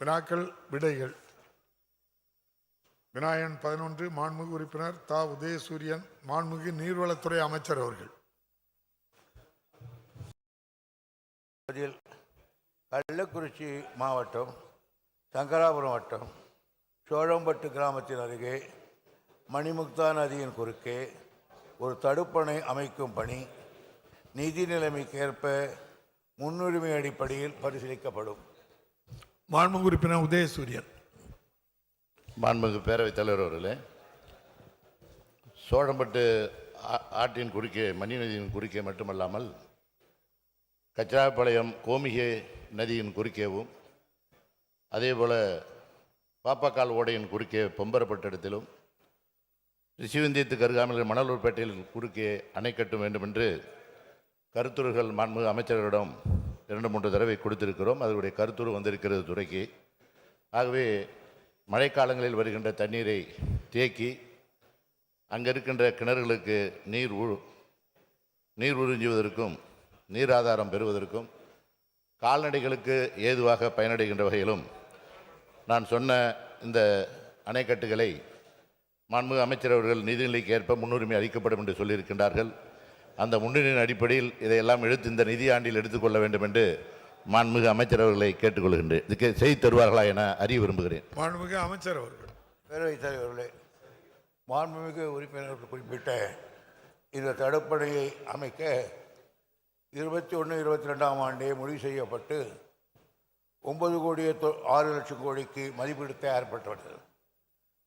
வினாக்கள் விடைகள். விநாயகன் பதினொன்று மாண்புமிகு உறுப்பினர் தா. உதயசூரியன் மாண்புமிகு நீர்வளத்துறை அமைச்சர் அவர்கள். அதில் கள்ளக்குறிச்சி மாவட்டம் சங்கராபுரம் வட்டம் சோழம்பட்டு கிராமத்தின் அருகே மணிமுக்தா நதியின் குறுக்கே ஒரு தடுப்பணை அமைக்கும் பணி நிதி நிலைமைக்கேற்ப முன்னுரிமை அடிப்படையில் பரிசீலிக்கப்படும். மாண்புமிகு உறுப்பினர் உதயசூரியன். மாண்புமிகு பேரவைத் தலைவர் அவர்களே சோழம்பட்டு ஆற்றின் குறுக்கே மணி நதியின் குறுக்கே மட்டுமல்லாமல் கச்சிராப்பாளையம் கோமிகை நதியின் குறுக்கேவும் அதேபோல் பாப்பாக்கால் ஓடையின் குறுக்கே பொம்பரப்பட்ட இடத்திலும் ரிஷிவந்தியத்துக்கு அருகாமையில் மணலூர்பேட்டையில் குறுக்கே அணை கட்ட வேண்டும் என்று கருத்துருகள் மாண்புமிகு அமைச்சர்களிடம் இரண்டு மூன்று தடவை கொடுத்திருக்கிறோம். அதனுடைய கருத்துரு வந்திருக்கிறது துறைக்கு. ஆகவே மழைக்காலங்களில் வருகின்ற தண்ணீரை தேக்கி அங்கே இருக்கின்ற கிணறுகளுக்கு நீர் உ நீர் உறிஞ்சுவதற்கும் நீர் ஆதாரம் பெறுவதற்கும் கால்நடைகளுக்கு ஏதுவாக பயனடைகின்ற வகையிலும் நான் சொன்ன இந்த அணைக்கட்டுகளை மாண்பு அமைச்சர் அவர்கள் நிதிநிலைக்கு ஏற்ப முன்னுரிமை அளிக்கப்படும் என்று சொல்லியிருக்கின்றார்கள். அந்த முன்னுரிமையின் அடிப்படையில் இதையெல்லாம் எடுத்து இந்த நிதி ஆண்டில் எடுத்துக்கொள்ள வேண்டும் என்று மாண்புமிகு அமைச்சர் அவர்களை கேட்டுக்கொள்கின்றேன். இதுக்கு செய்து தருவார்களா என அறிய விரும்புகிறேன். மாண்புமிகு அமைச்சர் அவர்கள். பேரவைத் தலைவர்களே மாண்புமிகு உறுப்பினர்கள் குறிப்பிட்ட இந்த தடுப்பணையை அமைக்க இருபத்தி ஒன்று இருபத்தி ரெண்டாம் ஆண்டே முடிவு செய்யப்பட்டு ஒன்பது கோடியே தொ- ஆறு லட்சம் கோடிக்கு மதிப்பீடு தயாரிக்கப்பட்டது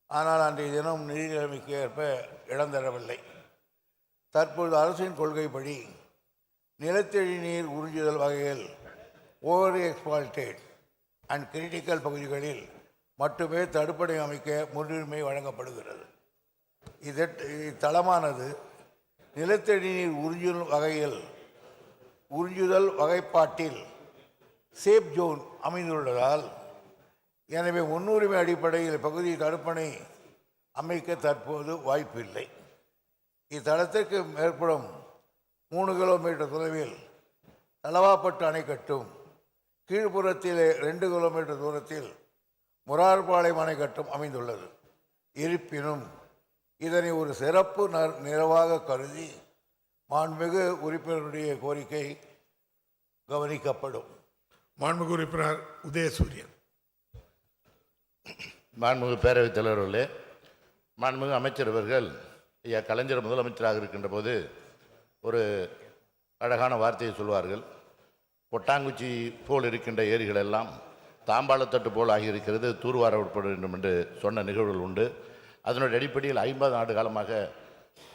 ஆனால் அன்றைய தினம் நிதி நிலைமைக்கு ஏற்ப இடம் தரவில்லை. தற்பொழுது அரசின் கொள்கைப்படி நிலத்தடி நீர் உறிஞ்சுதல் வகையில் ஓவர் எக்ஸ்பால்டேட் அண்ட் கிரிட்டிக்கல் பகுதிகளில் மட்டுமே தடுப்பணை அமைக்க முன்னுரிமை வழங்கப்படுகிறது. இதற் இத்தளமானது நிலத்தடி நீர் உறிஞ்சுதல் வகையில் உறிஞ்சுதல் வகைப்பாட்டில் சேஃப் ஜோன் அமைந்துள்ளதால் எனவே முன்னுரிமை அடிப்படையில் பகுதி தடுப்பணை அமைக்க தற்போது வாய்ப்பில்லை. இத்தளத்திற்கு மேற்படும் மூணு கிலோமீட்டர் தொலைவில் தலவாப்பட்டு அணை கட்டும். கீழ்ப்புறத்திலே ரெண்டு கிலோமீட்டர் தூரத்தில் முரார்பாளையம் அணை கட்டும் அமைந்துள்ளது. இருப்பினும் இதனை ஒரு சிறப்பு நிறவாக கருதி மாண்புமிகு உறுப்பினருடைய கோரிக்கை கவனிக்கப்படும். மாண்புமிகு உறுப்பினர் உதயசூரியன். மாண்புமிகு பேரவைத் தலைவர்களே மாண்புமிகு அமைச்சர் அவர்கள் ஐயா கலைஞர் முதலமைச்சராக இருக்கின்ற போது ஒரு அழகான வார்த்தையை சொல்வார்கள். கொட்டாங்குச்சி போல் இருக்கின்ற ஏரிகள் எல்லாம் தாம்பாளத்தட்டு போல் ஆகியிருக்கிறது. தூர்வார உட்பட வேண்டும் என்று சொன்ன நிகழ்வுகள் உண்டு. அதனுடைய அடிப்படையில் ஐம்பது ஆண்டு காலமாக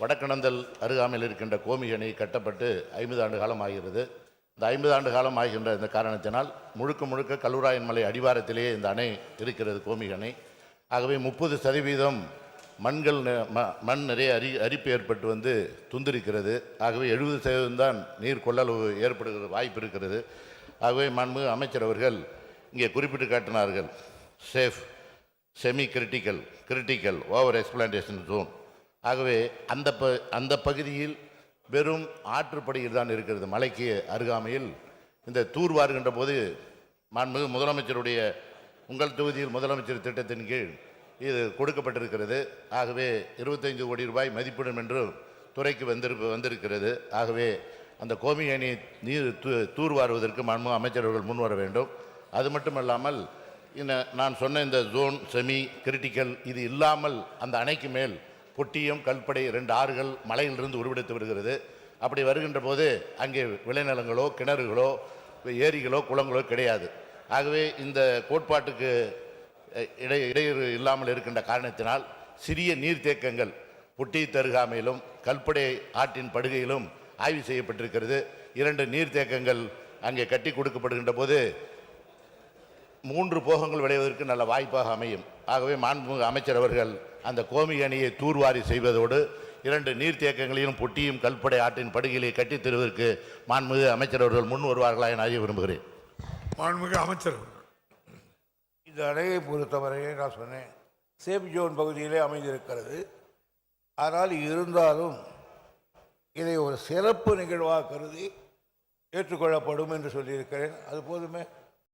வடக்கணந்தல் அருகாமையில் இருக்கின்ற கோமி கட்டப்பட்டு ஐம்பது ஆண்டு காலம் ஆகிறது. இந்த ஐம்பது ஆண்டு காலம் ஆகின்ற இந்த காரணத்தினால் முழுக்க முழுக்க கல்லூராயன் மலை அடிவாரத்திலேயே இந்த அணை இருக்கிறது கோமிகணை ஆகவே முப்பது சதவீதம் மண்கள் ம- மண் நிறைய அரி அரிப்பு ஏற்பட்டு வந்து துந்திருக்கிறது. ஆகவே எழுபது சதவீதம் தான் நீர் கொள்ளளவு ஏற்படுகிற வாய்ப்பு இருக்கிறது. ஆகவே மாண்புமிகு அமைச்சர் அவர்கள் இங்கே குறிப்பிட்டு காட்டினார்கள். Safe semi critical critical over exploitation zone ஆகவே அந்த ப அந்த பகுதியில் வெறும் ஆற்றுப்படுகையில் தான் இருக்கிறது. மலைக்கு அருகாமையில் இந்த தூர்வாருகின்ற போது மாண்புமிகு முதலமைச்சருடைய உங்கள் தொகுதியில் முதலமைச்சர் திட்டத்தின் கீழ் இது கொடுக்கப்பட்டிருக்கிறது. ஆகவே இருபத்தைந்து கோடி ரூபாய் மதிப்பிடும் என்றும் துறைக்கு வந்திருப்ப வந்திருக்கிறது. ஆகவே அந்த கோமியணி நீர் தூ தூர்வாருவதற்கு மன்மு அமைச்சர்கள் முன்வர வேண்டும். அது மட்டுமல்லாமல் இந்த நான் சொன்ன இந்த ஜோன் செமி கிரிட்டிக்கல் இது இல்லாமல் அந்த அணைக்கு மேல் பொட்டியம் கல்படை ரெண்டு ஆறுகள் மலையிலிருந்து உருவெடுத்து வருகிறது. அப்படி வருகின்ற போது அங்கே விளைநிலங்களோ கிணறுகளோ ஏரிகளோ குளங்களோ கிடையாது. ஆகவே இந்த கோட்பாட்டுக்கு இடை இடையூறு இல்லாமல் இருக்கின்ற காரணத்தினால் சிறிய நீர்த்தேக்கங்கள் பொட்டி தருகாமையிலும் கல்படை ஆற்றின் படுகையிலும் ஆய்வு செய்யப்பட்டிருக்கிறது. இரண்டு நீர்த்தேக்கங்கள் அங்கே கட்டி கொடுக்கப்படுகின்ற போது மூன்று போகங்கள் விளைவதற்கு நல்ல வாய்ப்பாக அமையும். ஆகவே மாண்புமிகு அமைச்சர் அவர்கள் அந்த கோமி அணியை தூர்வாரி செய்வதோடு இரண்டு நீர்த்தேக்கங்களையும் பொட்டியும் கல்படை ஆற்றின் படுகையிலே கட்டித் தருவதற்கு மாண்புமிகு அமைச்சர் அவர்கள் முன் வருவார்களா என அறிய விரும்புகிறேன். மாண்புமிகு அமைச்சர் இந்த அணையை பொறுத்தவரையை நான் சொன்னேன். சேஃப் ஜோன் பகுதியிலே அமைந்திருக்கிறது. ஆனால் இருந்தாலும் இதை ஒரு சிறப்பு நிகழ்வாக கருதி ஏற்றுக்கொள்ளப்படும் என்று சொல்லியிருக்கிறேன். அது போதுமே.